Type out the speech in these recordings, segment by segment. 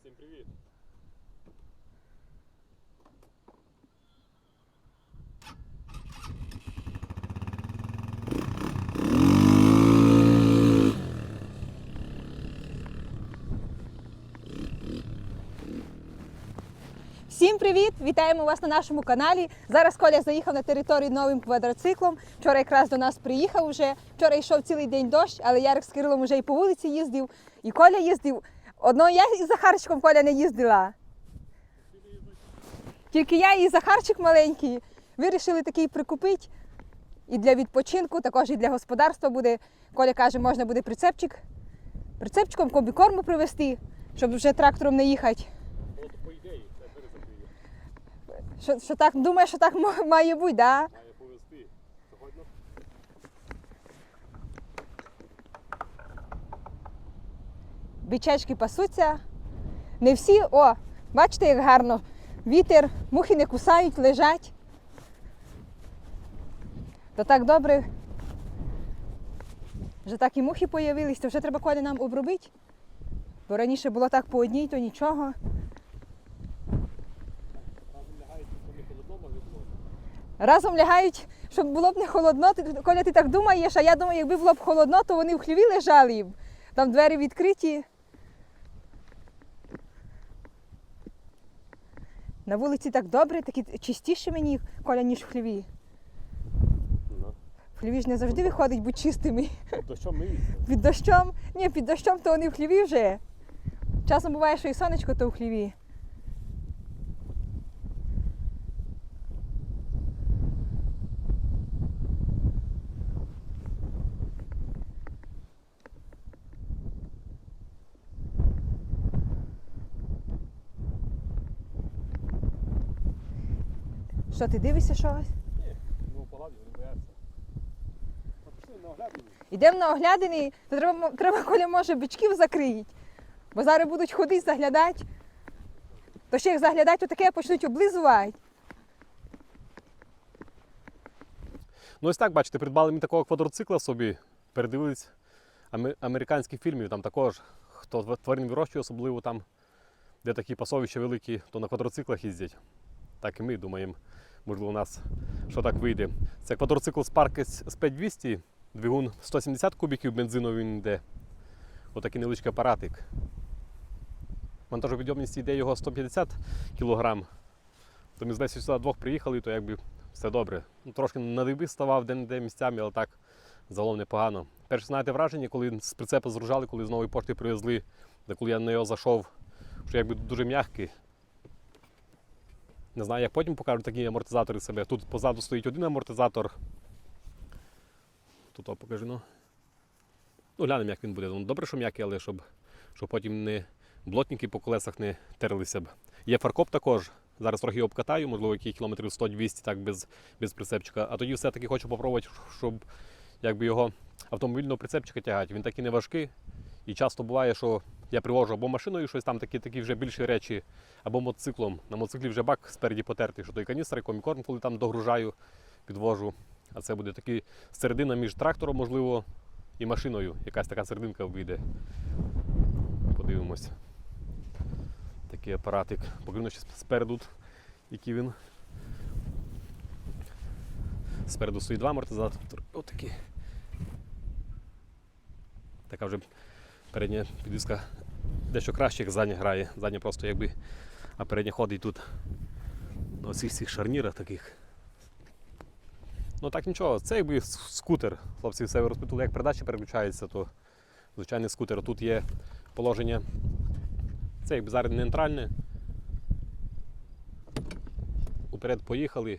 Всім привіт! Всім привіт! Вітаємо вас на нашому каналі. Зараз Коля заїхав на територію новим квадроциклом. Вчора якраз до нас приїхав уже. Вчора йшов цілий день дощ, але Ярик з Кирилом вже і по вулиці їздив, і Коля їздив. Одного я із Захарчиком Коля не їздила. Тільки я і Захарчик маленький вирішили такий прикупити. І для відпочинку, також і для господарства буде. Коля каже, можна буде прицепчик, прицепчиком комбікорму привезти, щоб вже трактором не їхати. От по ідеї, це. Що, що так думає, що так має бути, да? Має повезти. Сьогодні Бичачки пасуться. Не всі, о, бачите, як гарно. Вітер, мухи не кусають, лежать. То так добре. Вже так і мухи появились, то вже треба коли нам обробити. Бо раніше було так по одній, то нічого. разом лягають, щоб було б не холодно. Коля, ти так думаєш, а я думаю, якби було б холодно, то вони в хліві лежали. Там двері відкриті. На вулиці так добре, такі чистіше мені, Коля, ніж в хліві. No. В хліві ж не завжди виходить бути чистими. Під дощом ми? Під дощом, ні, під дощом то вони в хліві вже. Часом буває, що і сонечко, то в хліві. Що ти дивишся щось? Ні, ну погладі, вони бояться. Йдемо на оглядини, то треба, треба коля може бичків закриють. Бо зараз будуть ходити, заглядати. То ще як заглядати, то таке почнуть облизувати. Ну ось так, бачите, придбали ми такого квадроцикла собі, передивились американських фільмів, там також, хто тварин вирощує, особливо там, де такі пасовища великі, то на квадроциклах їздять. Так і ми думаємо, можливо, у нас що так вийде. Це квадроцикл Spark S 5200, двигун 170 кубіків бензину він йде. Отакий невеличкий апаратик. Монтажопідйомність йде його 150 кг. То ми десь сюди двох приїхали, то якби все добре. Ну, трошки на диби ставав де-не-де місцями, але так загалом непогано. Перше, знаєте, враження, коли з прицепа зружали, коли з нової пошти привезли, де коли я на нього зайшов, що якби дуже м'який. Не знаю, як потім покажуть такі амортизатори себе. Тут позаду стоїть один амортизатор. Тут покажу, ну. Ну, глянемо, як він буде. Ну, добре, що м'який, але щоб, щоб потім не блотники по колесах не терлися б. Є фаркоп також. Зараз трохи обкатаю, можливо, які кілометрів 100-200, так без, без прицепчика. А тоді все-таки хочу попробувати, щоб якби його автомобільного прицепчика тягати. Він такий не важкий. І часто буває, що я привожу або машиною щось там такі, такі вже більші речі, або мотоциклом. На мотоциклі вже бак спереді потертий, що той каністр, комікорм, коли там догружаю, підвожу. А це буде такий середина між трактором, можливо, і машиною. Якась така серединка вийде. Подивимось. Такий апаратик. Покажу ще спереду, який він. Спереду стоїть два амортизатори. Отакі. Така вже передня підвіска дещо краще, як задня грає. Задня просто якби, а передня ходить тут на оцих цих шарнірах таких. Ну так нічого, це якби скутер. Хлопці все розпитували, як передача переключається, то звичайний скутер. Тут є положення. Це якби зараз нейтральне. Уперед поїхали,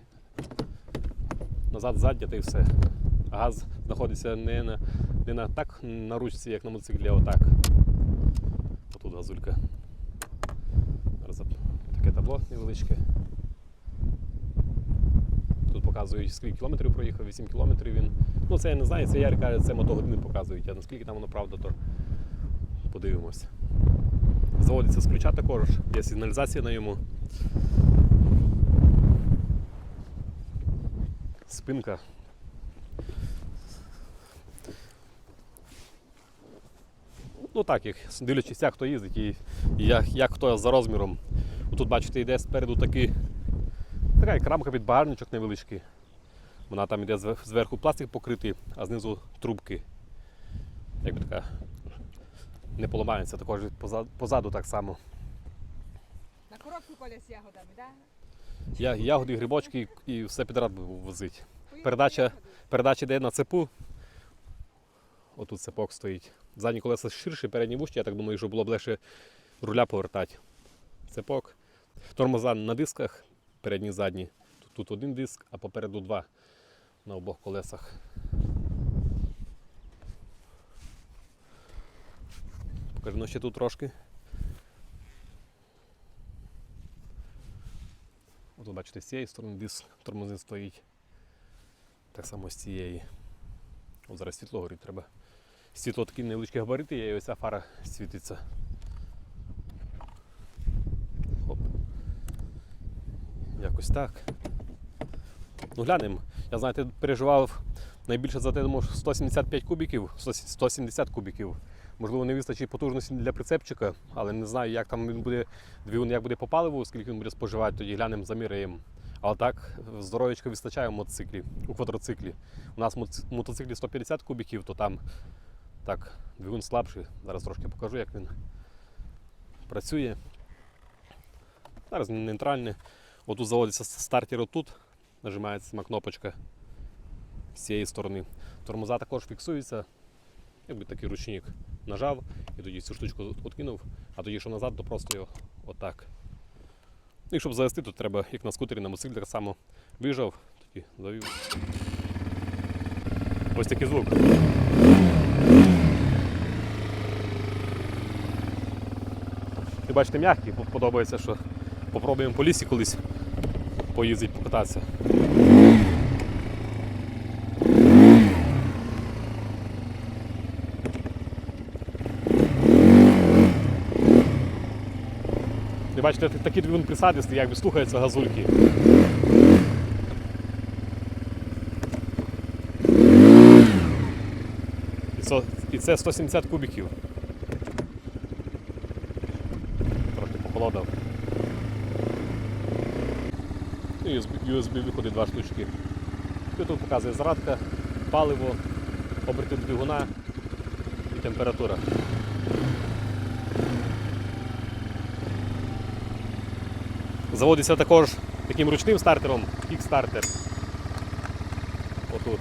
назад задня та й все. Газ знаходиться не на, не на так на ручці, як на мотоциклі, а отак. Отут газулька. Таке табло невеличке. Тут показують, скільки кілометрів проїхав, 8 кілометрів він. Ну це я не знаю, це Ярик каже, це мотогодини показують, а наскільки там воно правда, то подивимось. Заводиться з ключа також, є сигналізація на йому. Спинка. Ну, так, як дивлячись, як хто їздить і, як, як хто за розміром. Тут, бачите, йде спереду такий, така як рамка під багажничок невеличкий. Вона там йде зверху пластик покритий, а знизу трубки. Якби така не поламається, також позаду, позаду так само. На коробку коля з ягодами, так? Я, ягоди, грибочки і, і все підряд возить. Передача, передача йде на цепу. Отут цепок стоїть. Задні колеса ширші, передні вужчі, я так думаю, що було б легше руля повертати. Цепок. Тормоза на дисках, передні задні. Тут, тут один диск, а попереду два на обох колесах. Покажу ну, ще тут трошки. От бачите, з цієї сторони диск тормозин стоїть. Так само з цієї. От зараз світло горить, треба. Світло такі невеличкі габарити є, і ось ця фара світиться. Хоп. Якось так. Ну глянемо. Я знаєте, переживав найбільше за те, думав, 175 кубіків, 170 кубіків. Можливо, не вистачить потужності для прицепчика, але не знаю, як там він буде двигун, як буде по паливу, скільки він буде споживати, тоді глянемо, заміряємо. Але так, здоров'ячка вистачає в мотоциклі, у квадроциклі. У нас мотоциклі 150 кубіків, то там так, двигун слабший. Зараз трошки покажу, як він працює. Зараз він нейтральний. Отут заводиться стартер отут, нажимається сама кнопочка з цієї сторони. Тормоза також фіксуються. Якби такий ручник нажав і тоді цю штучку откинув, а тоді, що назад, то просто його отак. Ну, І щоб завести, то треба, як на скутері, на мотоциклі так само вижав, тоді завів. Ось такий звук. Ви бачите, м'який, подобається, що попробуємо по лісі колись поїздити, покататися. Ви бачите, т- такий двигун присадистий, якби слухається газульки. І це, 170 кубиків. Трохи. І USB, USB виходи два штучки. І тут показує зарадка, паливо, оберти двигуна і температура. Заводиться також таким ручним стартером, кікстартер. Отут.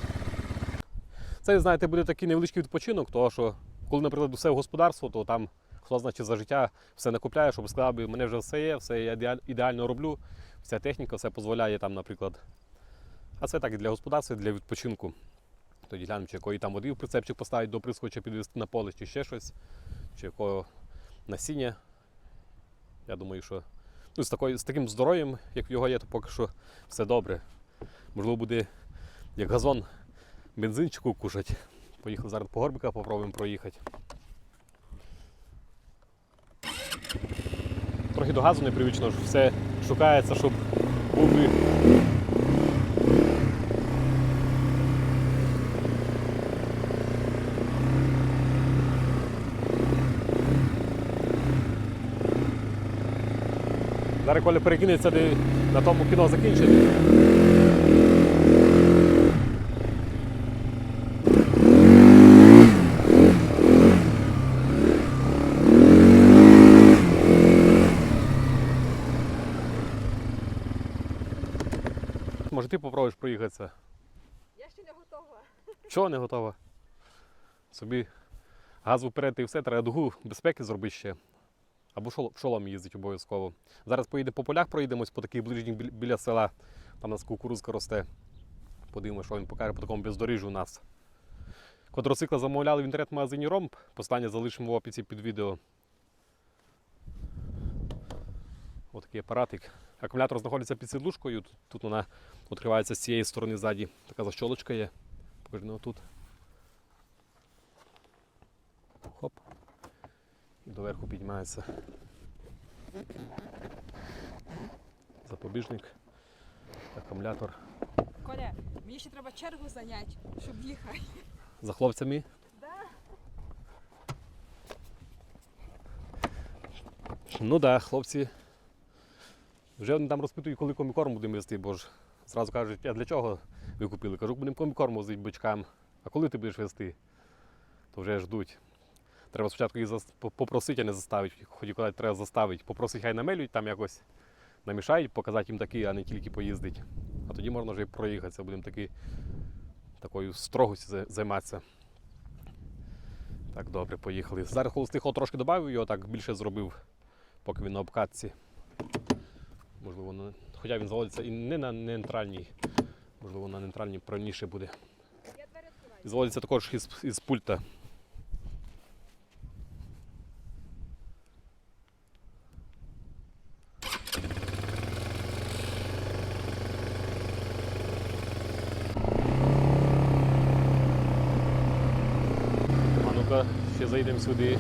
Це, знаєте, буде такий невеличкий відпочинок, тому що коли, наприклад, все в господарство, то там хто значить за життя все накупляє, щоб сказав, би, мене вже все є, все я ідеально роблю, вся техніка все дозволяє там, наприклад. А це так і для господарства, і для відпочинку. Тоді глянемо, чи якої там води в прицепчик поставити до прискоча підвести на поле, чи ще щось, чи якого насіння. Я думаю, що ну, з, такою, з таким здоров'ям, як в його є, то поки що все добре. Можливо, буде як газон бензинчику кушать. Поїхали зараз по горбика, попробуємо проїхати. Трохи до газу непривично, все шукається, щоб був би Зараз коли перекинеться, на тому кіно закінчить. Ти попробуєш проїхатися? Я ще не готова. Чого не готова? Собі газ вперед і все, треба дугу безпеки зробити ще. Або в шолом їздить обов'язково. Зараз поїде по полях, проїдемось по таких ближніх біля- села. Там у нас кукурузка росте. Подивимося, що він покаже по такому бездоріжжю у нас. Квадроцикла замовляли в інтернет-магазині Ромб. Послання залишимо в описі під відео. Ось такий апаратик. Акумулятор знаходиться під сідлушкою. Тут, вона відкривається з цієї сторони ззаді. Така защолочка є. Покажи ну, тут. Хоп. І доверху піднімається. Запобіжник. Акумулятор. Коля, мені ще треба чергу зайняти, щоб їхати. За хлопцями. Ну так, да, хлопці. Вже вони там розпитують, коли комікорм будемо вести, бо ж зразу кажуть, а для чого ви купили? Кажу, будемо комікорм возити бичкам. А коли ти будеш вести? То вже ждуть. Треба спочатку їх попросити, а не заставити. Хоч коли треба заставити. Попросити, хай намелюють, там якось намішають, показати їм такі, а не тільки поїздить. А тоді можна вже і проїхатися, будемо таки, такою строгостю займатися. Так, добре, поїхали. Зараз холостий ход трошки додав, його так більше зробив, поки він на обкатці. Можливо, на... хоча він заводиться і не на нейтральній, можливо, на нейтральній правильніше буде. І заводиться також із, із пульта. А ну-ка, ще зайдемо сюди.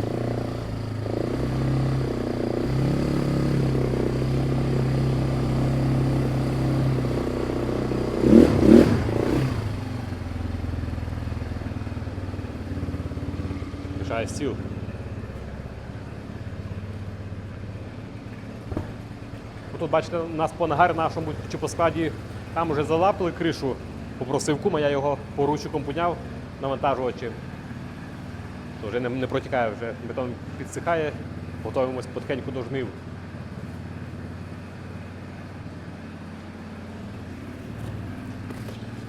Мішає стіл. Тут, бачите, у нас по нагарі нашому чи по складі там вже залапили кришу. Попросив кума, я його поручиком підняв навантажувачі. То вже не, не протікає, вже бетон підсихає, готуємось потихеньку до жнив.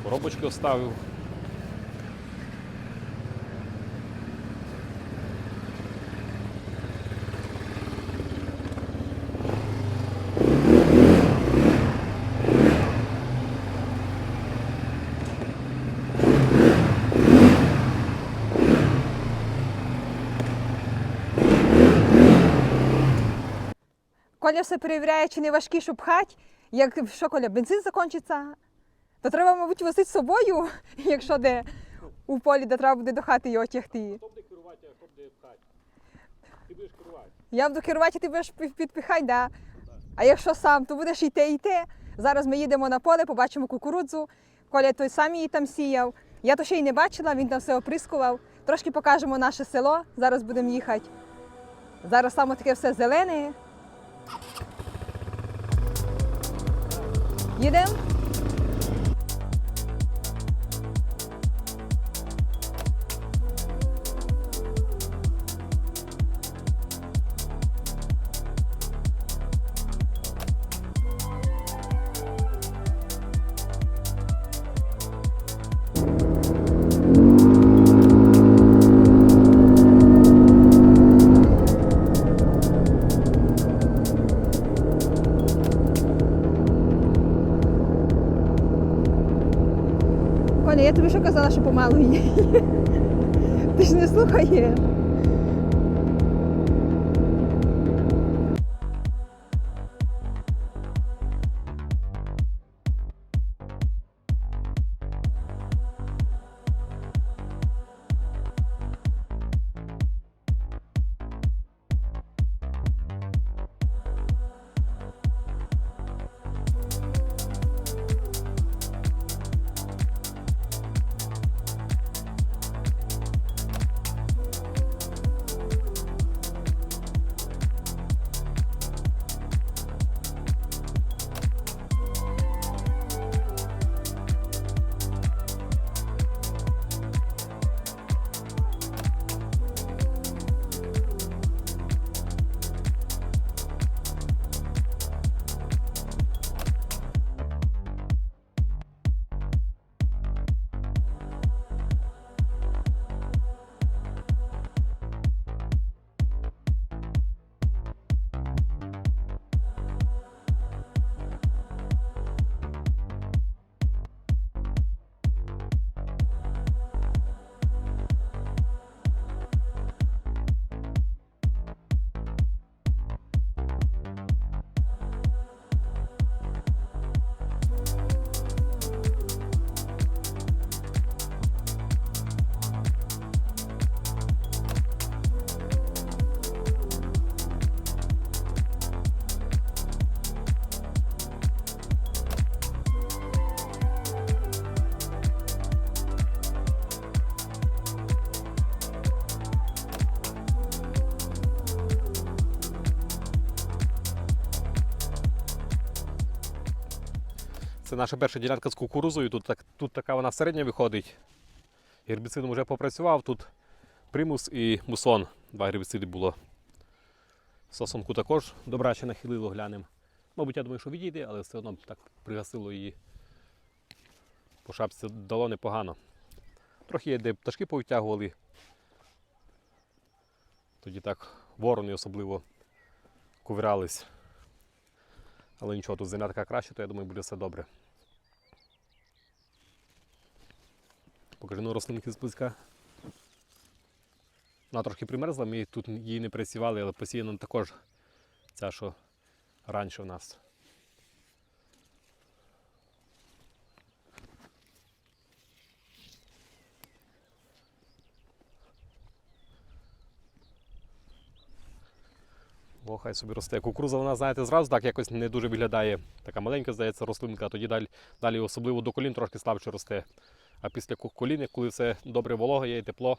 Коробочки оставив. Коля все перевіряє, чи не важкі, щоб пхати. Як що, Коля, бензин закінчиться, то треба, мабуть, возити з собою, якщо де у полі, де треба буде до хати його тягти. Хто буде керувати, а хто буде пхати? Ти будеш керувати. Я буду керувати, ти будеш підпихати, да. А якщо сам, то будеш йти йти. Зараз ми їдемо на поле, побачимо кукурудзу. Коля той сам її там сіяв. Я то ще й не бачила, він там все оприскував. Трошки покажемо наше село. Зараз будемо їхати. Зараз саме таке все зелене. Їдемо? Казала, що помалу її? Ти ж не слухаєш. Це наша перша ділянка з кукурузою. Тут, так, тут така вона середня виходить. Гербіцидом вже попрацював. Тут примус і мусон. Два гербіциди було. Сосомку також добраче нахилило, глянемо. Мабуть, я думаю, що відійде, але все одно так пригасило її. По шапці дало непогано. Трохи є, де пташки повтягували. Тоді так ворони особливо ковирались. Але нічого, тут земля така краща, то я думаю, буде все добре. Покажи ну, рослинки зблизька. Вона трохи примерзла, ми тут її не присівали, але посіяна також ця, що раніше в нас. О, хай собі росте. Кукуруза, вона, знаєте, зразу так якось не дуже виглядає. Така маленька, здається, рослинка, а тоді далі, далі особливо до колін трошки слабше росте. А після ку- колін, коли все добре волога є і тепло,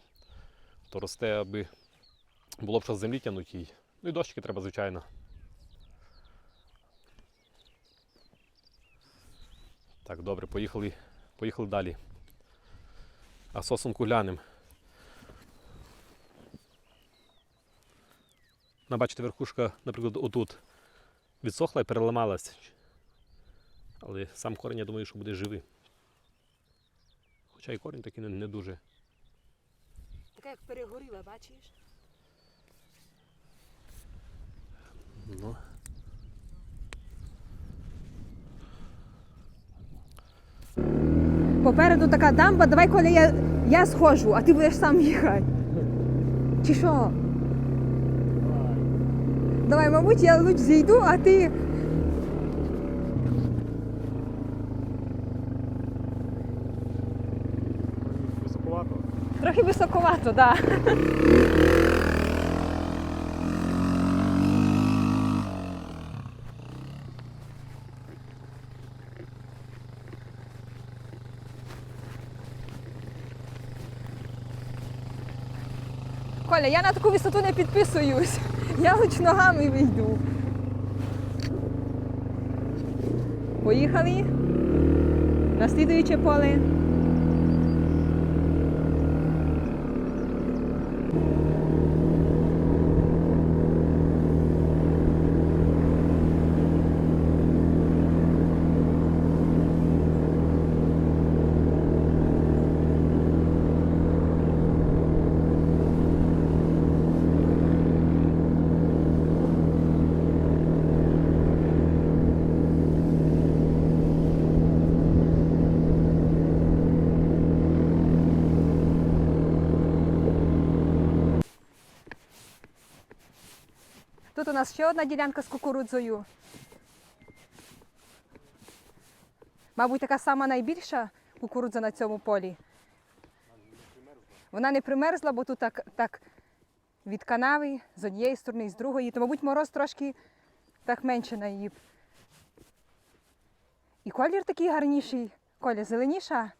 то росте, аби було б що з землі тягнути їй. Ну і дощики треба, звичайно. Так, добре, поїхали, поїхали далі. А сосунку глянемо. Ну, бачите, верхушка, наприклад, отут відсохла і переламалась. Але сам корінь, я думаю, що буде живий. Хоча і корінь такий не, дуже. Така як перегоріла, бачиш? Ну. Попереду така дамба, давай, коли я, я схожу, а ти будеш сам їхати. Чи що? Давай, мабуть, я луч зійду, а ти. Високовато. Трохи високовато, так. Да. Коля, я на таку висоту не підписуюсь. Я лише ногами вийду. Поїхали. На слідуюче поле. Тут у нас ще одна ділянка з кукурудзою. Мабуть, така сама найбільша кукурудза на цьому полі. Вона не примерзла, бо тут так, так від канави з однієї сторони з другої. То, мабуть, мороз трошки так менше на її. І колір такий гарніший. Коля, зеленіша.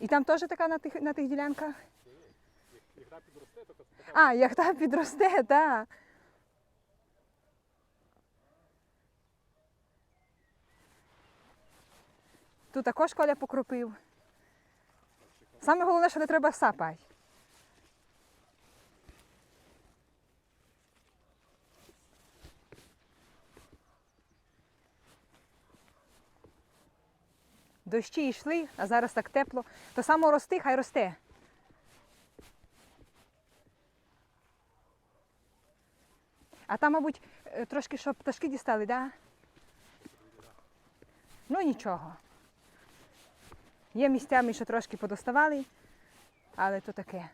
І там теж така на тих, на тих ділянках? А, як та підросте, так. Тут також коля покропив. Саме головне, що не треба сапати. Дощі йшли, а зараз так тепло. То само рости, хай росте. А там, мабуть, е, трошки щоб пташки дістали, так? Да? Ну нічого. Є місцями, що трошки подоставали, але то таке.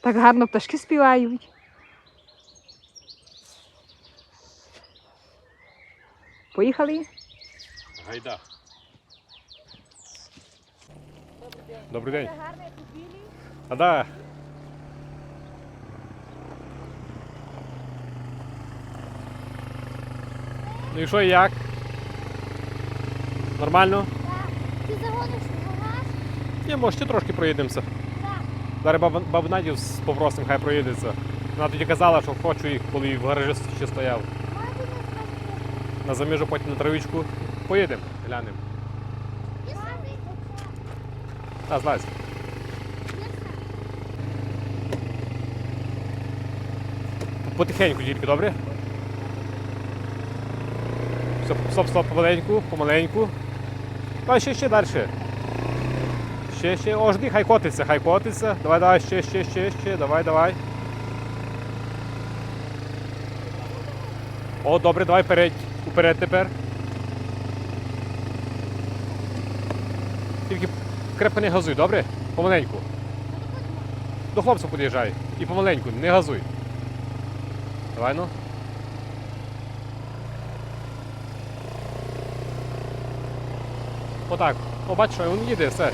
Так гарно пташки співають. Поїхали? Гайда. Добрий день. А да. Ну і що і як? Нормально? Ти загониш гараж? Ні, може, ще трошки проїдемося. Так. Зараз баб, бабу Надю с- попросимо, хай проїдеться. Вона тоді казала, що хочу їх, коли в гаражі ще стояв. На заміжу потім на травичку. Поїдемо, глянемо. Та, злазь. Потихеньку тільки, добре? Стоп, стоп, стоп, помаленьку, помаленьку. А ще, ще далі. Ще, ще. О, жди, хай котиться, хай котиться. Давай, давай, ще, ще, ще, ще, давай, давай. О, добре, давай вперед. Тепер. Тільки крепко не газуй, добре? Помаленьку. До хлопця під'їжджай. І помаленьку, не газуй. Давай ну. Отак. О, бачиш, він їде, все.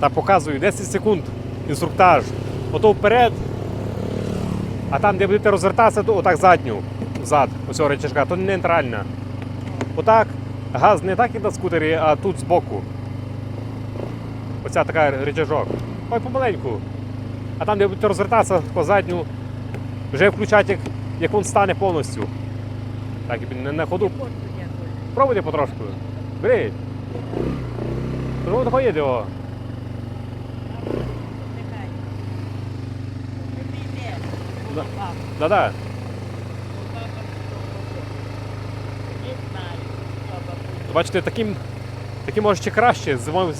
Та показую 10 секунд. Інструктаж. Ото вперед. А там, де будете розвертатися, то отак задню. Зад, оцього речашка, то нейтральна. Отак. Газ не так, як на скутері, а тут збоку. Оця така речажок. Ой, помаленьку. А там, де будете розвертатися по задню, вже включати, як, як він стане повністю. Так, і не на ходу. Пробуйте потрошку. Бери. Ну, тако їде. Да-да. Бачите, таким, таким може ще краще. Зимою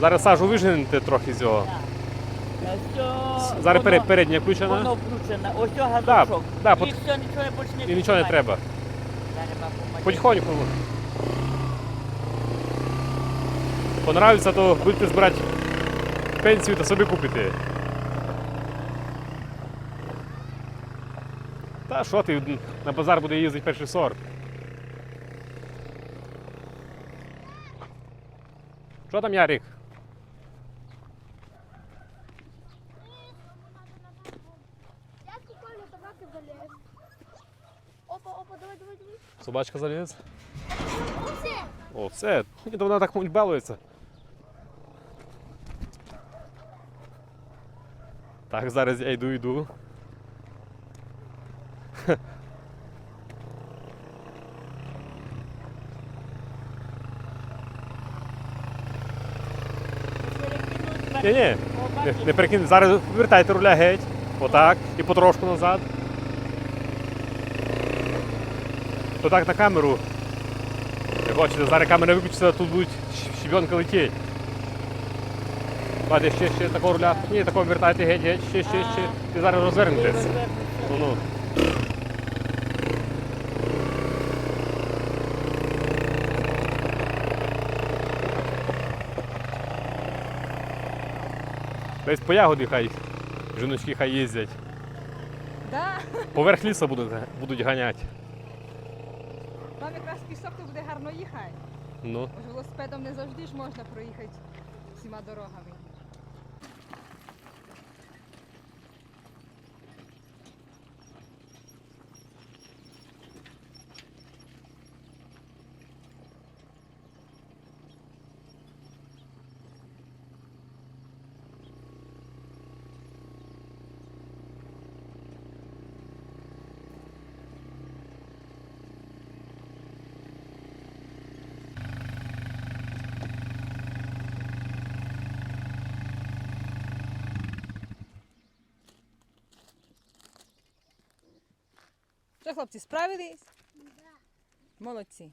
зараз сажу виженете трохи з цього. Зараз перед, передня Воно включена. Ось цього газочок. да, І пот- все, нічого більше не І нічого не треба. Потихоньку. Понравиться, то будете збирати пенсію та собі купите. Та що ти на базар буде їздити перший сорт. Що там, Ярик? Дядько Коля, собаки залез. Опа, опа, давай, давай, давай. Собачка заліз? Оце. О, все. Ні, то вона так мабуть, балується. Так, зараз я йду, йду. Ні, ні, не, не перекинь. Зараз вертайте руля геть. Отак. І потрошку назад. То так на камеру. Ви бачите, зараз камера виключиться, тут будуть щебенка летіти. Бачите, ще, ще такого руля. Ні, такого вертайте геть, геть, ще, ще, ще. І зараз розвернетесь. Ну, ну. Десь по ягоди хай жіночки хай їздять. Да. Поверх лісу будуть, будуть ганяти. Там якраз пісок то буде гарно їхати. Ну. Бо ж велосипедом не завжди ж можна проїхати всіма дорогами. Що, хлопці, справились? Молодці.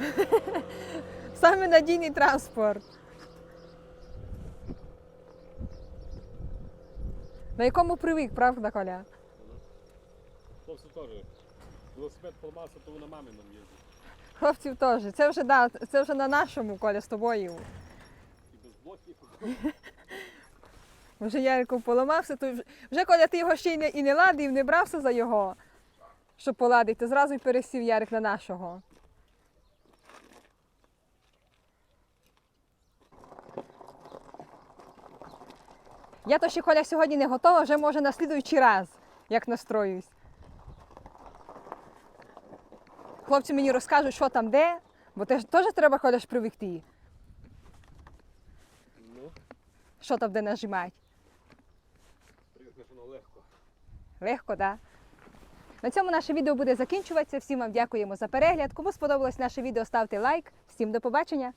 Саме надійний транспорт. На якому привик, правда, Коля? Хлопці теж. Велосипед поламався, то на маминому їздить. Хлопців теж. Це вже, да, це вже на нашому Коля з тобою. І без блоків. Вже Ярику поламався, то вже, вже Коля ти його ще й не, і не ладив, не брався за його, щоб поладити. то Зразу й пересів Ярик на нашого. Я то ще Коля сьогодні не готова, вже може на слідуючий раз, як настроюсь. хлопці мені розкажуть, що там де, бо теж, теж треба ходиш привикти. Ну, Що там де нажимати. привикнеш воно легко. Легко? Да? На цьому наше відео буде закінчуватися. Всім вам дякуємо за перегляд. Кому сподобалось наше відео, ставте лайк. Всім до побачення!